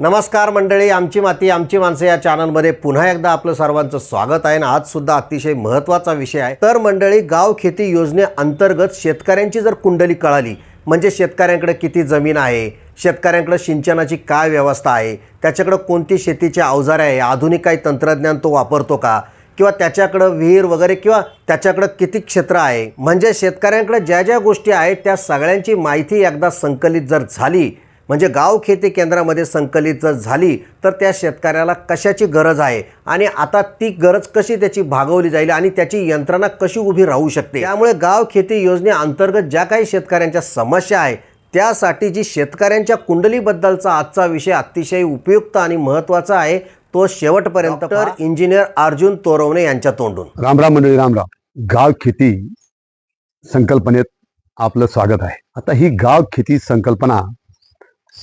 नमस्कार मंडळी आमची माती आमची माणसं या चॅनलमध्ये पुन्हा एकदा आपलं सर्वांचं स्वागत आहे आणि आज सुद्धा अतिशय महत्त्वाचा विषय आहे. तर मंडळी गाव खेती योजनेअंतर्गत शेतकऱ्यांची जर कुंडली कळाली म्हणजे शेतकऱ्यांकडे किती जमीन आहे शेतकऱ्यांकडे सिंचनाची काय व्यवस्था आहे त्याच्याकडं कोणती शेतीची अवजारे आहे आधुनिक काही तंत्रज्ञान तो वापरतो का किंवा त्याच्याकडं विहीर वगैरे किंवा त्याच्याकडं किती क्षेत्र आहे म्हणजे शेतकऱ्यांकडे ज्या ज्या गोष्टी आहेत त्या सगळ्यांची माहिती एकदा संकलित जर झाली म्हणजे गाव खेती केंद्रामध्ये संकलित जर झाली तर त्या शेतकऱ्याला कशाची गरज आहे? आणि आता ती गरज कशी त्याची भागवली जाईल आणि त्याची यंत्रणा कशी उभी राहू शकते? त्यामुळे गाव खेती योजनेअंतर्गत ज्या काही शेतकऱ्यांच्या समस्या आहे त्यासाठी जी शेतकऱ्यांच्या कुंडलीबद्दलचा आजचा विषय अतिशय उपयुक्त आणि महत्त्वाचा आहे तो शेवटपर्यंत तर इंजिनियर अर्जुन तोरवणे यांच्या तोंडून. रामराम मंडळी रामराम गाव खेती संकल्पनेत आपलं स्वागत आहे. आता ही गाव खेती संकल्पना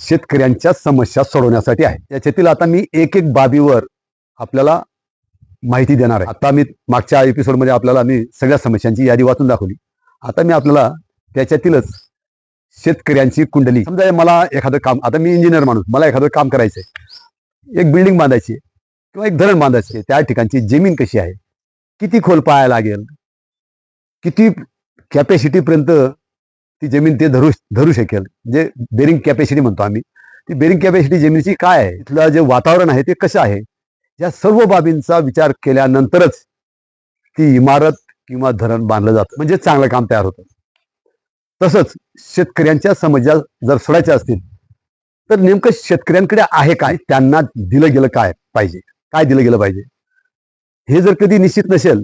शेतकऱ्यांच्या समस्या सोडवण्यासाठी आहे. त्याच्यातील आता मी एक एक बाबीवर आपल्याला माहिती देणार आहे. आता मी मागच्या एपिसोडमध्ये आपल्याला मी सगळ्या समस्यांची यादी वाचून दाखवली. आता मी आपल्याला त्याच्यातीलच शेतकऱ्यांची कुंडली. समजा मला एखादं काम आता मी इंजिनियर माणूस मला एखादं काम करायचंय. एक बिल्डिंग बांधायची आहे किंवा एक धरण बांधायचे त्या ठिकाणची जमीन कशी आहे? किती खोल पाहायला लागेल? किती कॅपॅसिटीपर्यंत ती जमीन ते धरू धरू शकेल. जे बेरिंग कॅपॅसिटी म्हणतो आम्ही. ती बेरिंग कॅपॅसिटी जमिनीची काय आहे? तिथलं जे वातावरण आहे ते कसं आहे? या सर्व बाबींचा विचार केल्यानंतरच ती इमारत किंवा धरण बांधलं जातं. म्हणजे चांगलं काम तयार होतं. तसंच शेतकऱ्यांच्या समस्या जर सोडायच्या असतील तर नेमकं शेतकऱ्यांकडे आहे काय? त्यांना दिलं गेलं काय पाहिजे? काय दिलं गेलं पाहिजे? हे जर कधी निश्चित नसेल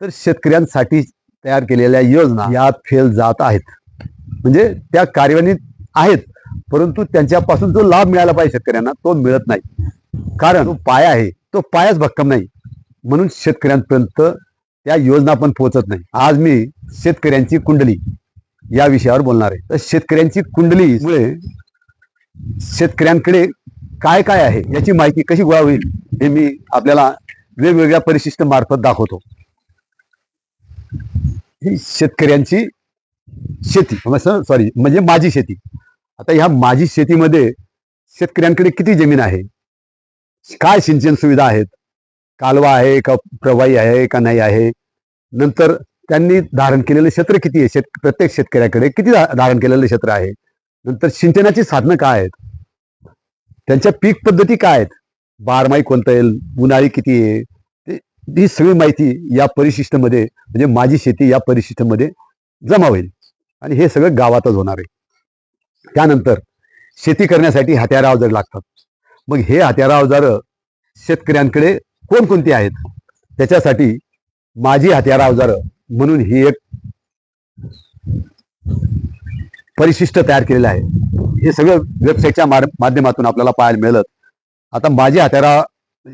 तर शेतकऱ्यांसाठी तयार केलेल्या योजना यात फेल जात आहेत. म्हणजे त्या कार्यान्वित आहेत. परंतु त्यांच्यापासून जो लाभ मिळाला पाहिजे शेतकऱ्यांना तो मिळत नाही. कारण तो पाया आहे तो पायाच भक्कम नाही. म्हणून शेतकऱ्यांपर्यंत त्या योजना पण पोहोचत नाही. आज मी शेतकऱ्यांची कुंडली या विषयावर बोलणार आहे. तर शेतकऱ्यांची कुंडलीमुळे शेतकऱ्यांकडे काय काय आहे याची माहिती कशी गोळा होईल हे मी आपल्याला वेगवेगळ्या परिशिष्ट मार्फत दाखवतो. ही शेतकऱ्यांची शेती. सॉरी म्हणजे माझी शेती. आता ह्या माझी शेतीमध्ये शेतकऱ्यांकडे किती जमीन आहे? काय सिंचन सुविधा आहेत? कालवा आहे का प्रवाही आहे का नाही आहे? नंतर त्यांनी धारण केलेलं क्षेत्र किती आहे? शेत प्रत्येक शेतकऱ्याकडे किती धारण केलेलं क्षेत्र आहे? नंतर सिंचनाची साधनं काय आहेत? त्यांच्या पीक पद्धती काय आहेत? बारमाही कोणतं येईल? उन्हाळी किती आहे? ही सगळी माहिती या परिशिष्टमध्ये म्हणजे माझी शेती या परिशिष्टमध्ये जमा होईल आणि हे सगळं गावातच होणार आहे. त्यानंतर शेती करण्यासाठी हत्यारं अवजार लागतात. मग हे हत्यारं अवजारं शेतकऱ्यांकडे कोणकोणती आहेत? त्याच्यासाठी माझी हत्यारं अवजारं म्हणून ही एक परिशिष्ट तयार केलेलं आहे. हे सगळं वेबसाईटच्या मार- माध्यमातून आपल्याला पाहायला मिळत आता माझी हत्यारा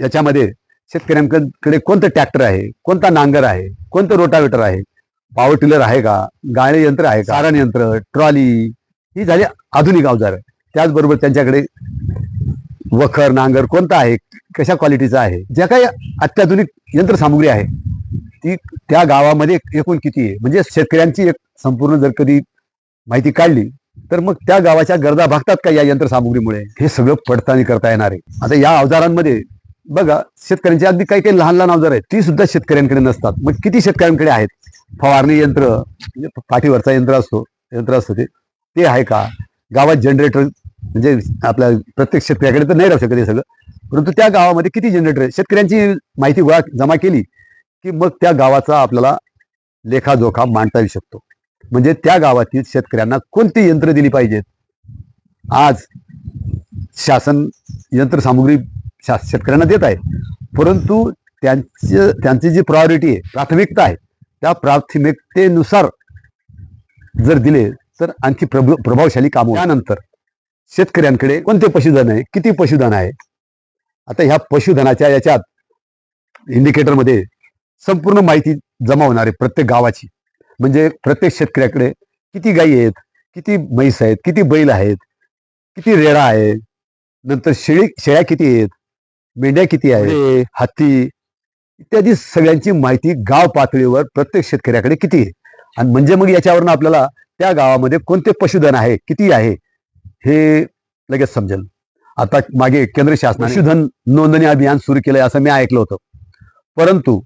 याच्यामध्ये शेतकऱ्यांकडे कोणतं ट्रॅक्टर आहे? कोणता नांगर आहे? कोणतं रोटावेटर आहे? पॉवर टिलर आहे का? गाळे यंत्र आहे का? सारण यंत्र ट्रॉली ही झाली आधुनिक अवजार. त्याचबरोबर त्यांच्याकडे वखर नांगर कोणता आहे? कशा क्वालिटीचा आहे? ज्या काही अत्याधुनिक यंत्रसामुग्री आहे ती त्या गावामध्ये एकूण किती आहे? म्हणजे शेतकऱ्यांची एक संपूर्ण जर कधी माहिती काढली तर मग त्या गावाच्या गरजा भागतात का या यंत्रसामुग्रीमुळे? हे सगळं पडताळणी करता येणार आहे. आता या अवजारांमध्ये बघा शेतकऱ्यांचे अगदी काही काही लहान लहान अवजार आहेत ती सुद्धा शेतकऱ्यांकडे नसतात. मग किती शेतकऱ्यांकडे आहेत? फवारणी यंत्र म्हणजे पाठीवरचा यंत्र असतो यंत्र असतं ते. ते आहे का? गावात जनरेटर म्हणजे आपल्या प्रत्येक शेतकऱ्याकडे तर नाही राहू शकत हे सगळं. परंतु त्या गावामध्ये किती जनरेटर आहे? शेतकऱ्यांची माहिती गोळा जमा केली की मग त्या गावाचा आपल्याला लेखाजोखा मांडता येऊ शकतो. म्हणजे त्या गावातील शेतकऱ्यांना कोणती यंत्र दिली पाहिजेत? आज शासन यंत्रसामुग्री शा शेतकऱ्यांना देत आहे. परंतु त्यांचं त्यांची जी प्रायोरिटी आहे प्राथमिकता आहे त्या प्राथमिकतेनुसार जर दिले तर आणखी प्रभ प्रभावशाली काम. त्यानंतर शेतकऱ्यांकडे कोणते पशुधन आहे? किती पशुधन आहे? आता ह्या पशुधनाच्या याच्यात इंडिकेटरमध्ये संपूर्ण माहिती जमा होणार आहे प्रत्येक गावाची. म्हणजे प्रत्येक शेतकऱ्याकडे किती गायी आहेत? किती म्हैस आहेत? किती बैल आहेत? किती रेडा आहे? नंतर शेळी शेळ्या किती आहेत? मेंढ्या किती आहेत? हत्ती इत्यादी सगळ्यांची माहिती गाव पातळीवर प्रत्येक शेतकऱ्याकडे किती आहे? आणि म्हणजे मग याच्यावरून आपल्याला त्या गावामध्ये कोणते पशुधन आहे? किती आहे? हे लगेच समजेल. आता मागे केंद्र शासन पशुधन नोंदणी अभियान सुरू केलंय असं मी ऐकलं होतं. परंतु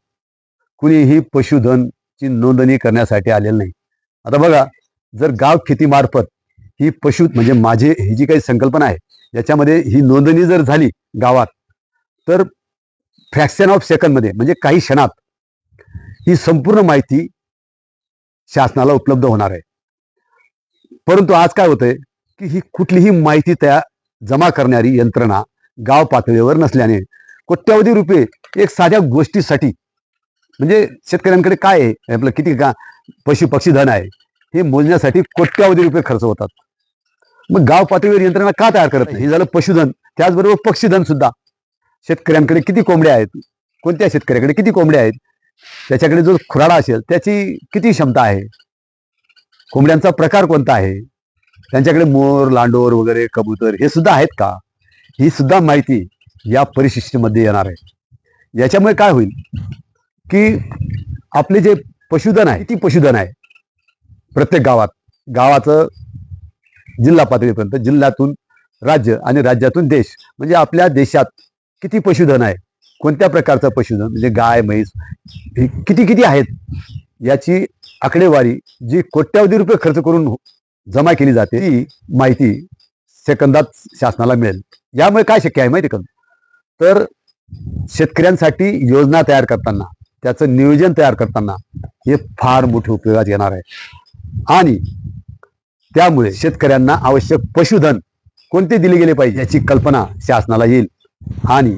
कुणीही पशुधनची नोंदणी करण्यासाठी आलेलं नाही. आता बघा जर गाव खेतीमार्फत ही पशु म्हणजे माझे ही जी काही संकल्पना आहे याच्यामध्ये ही नोंदणी जर झाली गावात तर फ्रॅक्शन ऑफ सेकंडमध्ये म्हणजे काही क्षणात ही संपूर्ण माहिती शासनाला उपलब्ध होणार आहे. परंतु आज काय होतंय की ही कुठलीही माहिती त्या जमा करणारी यंत्रणा गाव पातळीवर नसल्याने कोट्यावधी रुपये एक साध्या गोष्टीसाठी म्हणजे शेतकऱ्यांकडे काय आहे? आपलं किती का पशु पक्षीधन आहे? हे मोजण्यासाठी कोट्यावधी रुपये खर्च होतात. मग गाव पातळीवर यंत्रणा का तयार करत नाही? हे झालं पशुधन त्याचबरोबर पक्षीधन सुद्धा. शेतकऱ्यांकडे किती कोंबड्या आहेत? कोणत्या शेतकऱ्याकडे किती कोंबड्या आहेत? त्याच्याकडे जो खुराडा असेल त्याची किती क्षमता आहे? कोंबड्यांचा प्रकार कोणता आहे? त्यांच्याकडे मोर लांडोर वगैरे कबूतर हे सुद्धा आहेत का? ही सुद्धा माहिती या परिशिष्टीमध्ये येणार आहे. याच्यामुळे काय होईल की आपले जे पशुधन आहे ती पशुधन आहे? प्रत्येक गावात गावाचं जिल्हा पातळीपर्यंत जिल्ह्यातून राज्य आणि राज्यातून देश म्हणजे आपल्या देशात किती पशुधन आहे? कोणत्या प्रकारचं पशुधन? म्हणजे गाय म्हैस हे किती किती आहेत? याची आकडेवारी जी कोट्यावधी रुपये खर्च करून जमा केली जाते ती माहिती सेकंदात शासनाला मिळेल. यामुळे काय शक्य आहे माहिती का? तर शेतकऱ्यांसाठी योजना तयार करताना त्याचं नियोजन तयार करताना हे फार मोठे उपयोगात येणार आहे. आणि त्यामुळे शेतकऱ्यांना आवश्यक पशुधन कोणते दिले गेले पाहिजे याची कल्पना शासनाला येईल. आणि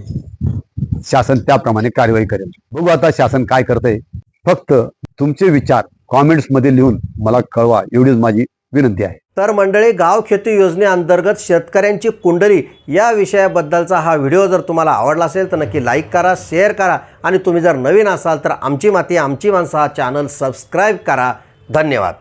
शासन त्याप्रमाणे कार्यवाही करेल. बघू आता शासन काय करतंय. फक्त तुमचे विचार कॉमेंट्समध्ये लिहून मला कळवा एवढीच माझी विनंती आहे. तर मंडळी गाव खेती योजनेअंतर्गत शेतकऱ्यांची कुंडली या विषयाबद्दलचा हा व्हिडिओ जर तुम्हाला आवडला असेल तर नक्की लाईक करा शेअर करा आणि तुम्ही जर नवीन असाल तर आमची माती आमची माणसं हा चॅनल सबस्क्राईब करा. धन्यवाद.